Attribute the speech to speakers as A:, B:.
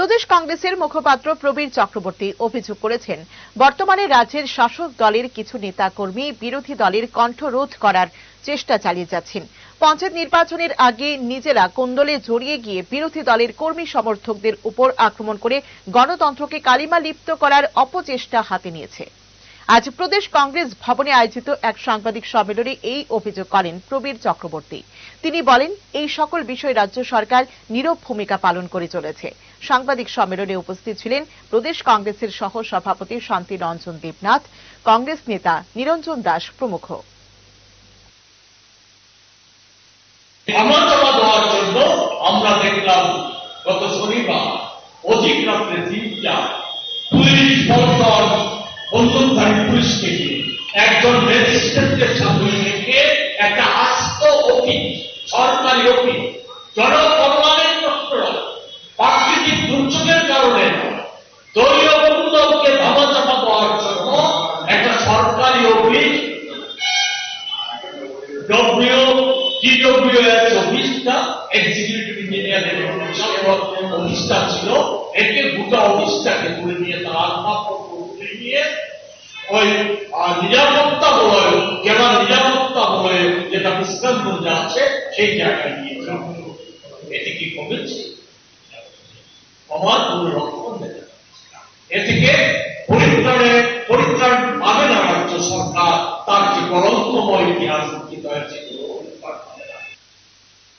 A: প্রদেশ কংগ্রেসের মুখপাত্র প্রবীর চক্রবর্তী অভিযোগ করেছেন, বর্তমানে রাজ্যের শাসক দলের কিছু নেতাকর্মী বিরোধী দলের কণ্ঠরোধ করার চেষ্টা চালিয়ে যাচ্ছেন। পঞ্চায়েত নির্বাচনের আগে নিজেরা কোন্দলে জড়িয়ে গিয়ে বিরোধী দলের কর্মী সমর্থকদের উপর আক্রমণ করে গণতন্ত্রকে কালিমা লিপ্ত করার অপচেষ্টা হাতে নিয়েছে। আজ প্রদেশ কংগ্রেস ভবনে আয়োজিত এক সাংবাদিক সম্মেলনে এই অভিযোগ করেন প্রবীর চক্রবর্তী। তিনি বলেন, এই সকল বিষয় রাজ্য সরকার নীরব ভূমিকা পালন করে চলেছে। সাংবাদিক সম্মেলনে উপস্থিত ছিলেন প্রদেশ কংগ্রেসের সহ সভাপতি শান্তি রঞ্জন দেবনাথ, কংগ্রেস নেতা নিরঞ্জন দাস প্রমুখ।
B: আমরা দেখলাম, গত শনিবার অধিক রাত্রে তিনটা পুলিশকে একজন ম্যাজিস্ট্রেটের সামনে রেখে একটা আস্ত সরকারি অফিস জনকল্যাণের প্রশ্ন প্রাকৃতিক দুর্যোগের কারণে দলীয় অনুদানকে ধামাচাপা দেওয়ার জন্য একটা সরকারি ডব্লিউ অফিসটা এক্সিকিউটিভ ইঞ্জিনিয়ারের অফিসটা ছিল, একে গোটা অফিসটাকে তুলে নিয়ে নিয়ে ওই নিরাপত্তা বলয় জেলা নিরাপত্তা বলয় যেটা বিশ্রামগঞ্জে আছে, সেই জায়গায় নিয়ে এটি কি কমেছে আমার কোনো লক্ষণ দেখা এ থেকে পরিত্রাণে, পরিত্রাণ পাবে না রাজ্য সরকার, তার যে কলঙ্কময় ইতিহাস রচিত